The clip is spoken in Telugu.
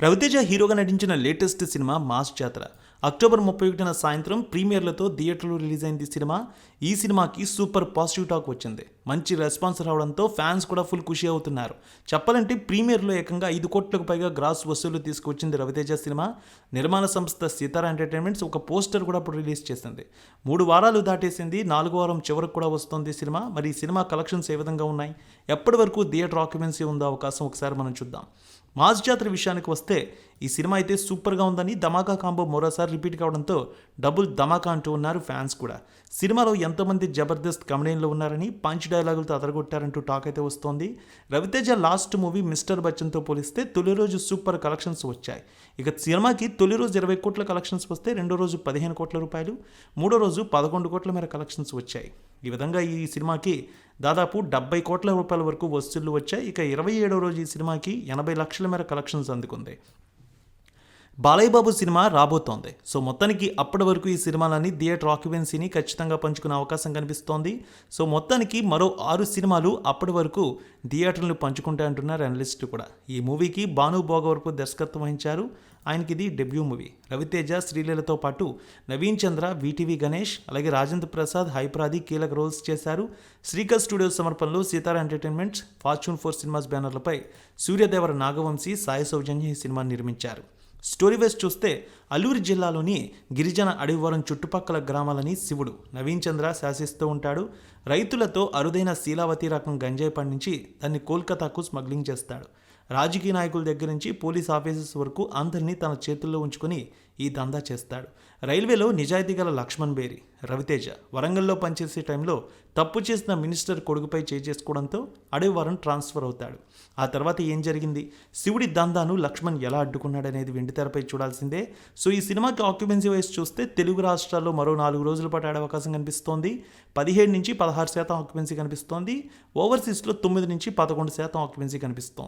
రవితేజ హీరోగా నటించిన latest cinema mass Jathara. October ముప్పై ఒకటిన సాయంత్రం ప్రీమియర్లతో థియేటర్లో రిలీజ్ అయింది సినిమా. ఈ సినిమాకి సూపర్ పాజిటివ్ టాక్ వచ్చింది. మంచి రెస్పాన్స్ రావడంతో ఫ్యాన్స్ కూడా ఫుల్ ఖుషి అవుతున్నారు. చెప్పాలంటే ప్రీమియర్లో ఏకంగా ఐదు కోట్లకు పైగా గ్రాస్ వసూలు తీసుకొచ్చింది రవితేజ సినిమా. నిర్మాణ సంస్థ సీతారా ఎంటర్టైన్మెంట్స్ ఒక పోస్టర్ కూడా ఇప్పుడు రిలీజ్ చేసింది. మూడు వారాలు దాటేసింది నాలుగో వారం చివరకు కూడా వస్తుంది సినిమా. మరి ఈ సినిమా కలెక్షన్స్ ఏ విధంగా ఉన్నాయి? ఎప్పటి వరకు థియేటర్ ఆక్యుపెన్సీ ఉందో అవకాశం ఒకసారి మనం చూద్దాం. మాస్ జాతర విషయానికి వస్తే ఈ సినిమా అయితే సూపర్గా ఉందని ధమాకా కాంబో మరోసారి రిపీట్ కావడంతో డబుల్ ధమాకా అంటూ ఉన్నారు ఫ్యాన్స్ కూడా. సినిమాలో ఎంతోమంది జబర్దస్త్ కమెడియన్లు ఉన్నారని పంచ్ డైలాగులతో అదరగొట్టారంటూ టాక్ అయితే వస్తోంది. రవితేజ లాస్ట్ మూవీ మిస్టర్ బచ్చన్తో పోలిస్తే తొలి రోజు సూపర్ కలెక్షన్స్ వచ్చాయి. ఇక సినిమాకి తొలి రోజు ఇరవై కోట్ల కలెక్షన్స్ వస్తే రెండో రోజు పదిహేను కోట్ల రూపాయలు మూడో రోజు పదకొండు కోట్ల మేర కలెక్షన్స్ వచ్చాయి. ఈ విధంగా ఈ సినిమాకి దాదాపు డెబ్బై కోట్ల రూపాయల వరకు వసూళ్ళు వచ్చాయి. ఇక ఇరవై ఏడో రోజు ఈ సినిమాకి ఎనభై లక్షల మేర కలెక్షన్స్ అందుకుంది. బాలయ్య బాబు సినిమా రాబోతోంది. సో మొత్తానికి అప్పటి వరకు ఈ సినిమాలని థియేటర్ ఆక్యుపెన్సీని ఖచ్చితంగా పంచుకునే అవకాశం కనిపిస్తోంది. సో మొత్తానికి మరో ఆరు సినిమాలు అప్పటి వరకు థియేటర్లు పంచుకుంటాయి అంటున్నారు అనలిస్టులు కూడా. ఈ మూవీకి భాను భోగవరపు దర్శకత్వం వహించారు. ఆయనకి ఇది డెబ్యూ మూవీ. రవితేజ శ్రీలీలతో పాటు నవీన్ చంద్ర వీటీవీ గణేష్ అలాగే రాజేంద్ర ప్రసాద్ హైప్రాది కీలక రోల్స్ చేశారు. శ్రీకర్ స్టూడియోస్ సమర్పణలో Sithara entertainments fortune four cinemas బ్యానర్లపై Suryadevara Nagavamsi Sai Soujanya ఈ సినిమాని నిర్మించారు. స్టోరీ వైజ్ చూస్తే అల్లూరి జిల్లాలోని గిరిజన అడవివరం చుట్టుపక్కల గ్రామాలని శివుడు నవీన్ చంద్ర శాసిస్తూ ఉంటాడు. రైతులతో అరుదైన శీలావతి రకం గంజాయి పండించి దాన్ని కోల్కతాకు స్మగ్లింగ్ చేస్తాడు. రాజకీయ నాయకుల దగ్గర నుంచి పోలీస్ ఆఫీసర్స్ వరకు అందరినీ తన చేతుల్లో ఉంచుకొని ఈ దందా చేస్తాడు. రైల్వేలో నిజాయితీ గల లక్ష్మణ్ బేరి రవితేజ వరంగల్లో పనిచేసే టైంలో తప్పు చేసిన మినిస్టర్ కొడుకుపై చేసుకోవడంతో అడవివరం ట్రాన్స్ఫర్ అవుతాడు. ఆ తర్వాత ఏం జరిగింది? శివుడి దందాను లక్ష్మణ్ ఎలా అడ్డుకున్నాడనేది వెండితెరపై చూడాల్సిందే. సో ఈ సినిమాకి ఆక్యుపెన్సీ వైస్ చూస్తే తెలుగు రాష్ట్రాల్లో మరో నాలుగు రోజుల పాటు ఆడే అవకాశం కనిపిస్తోంది. పదిహేడు నుంచి పదహారు శాతం ఆక్యుపెన్సీ కనిపిస్తోంది. ఓవర్సీస్లో తొమ్మిది నుంచి పదకొండు శాతం ఆక్యుపెన్సీ కనిపిస్తోంది.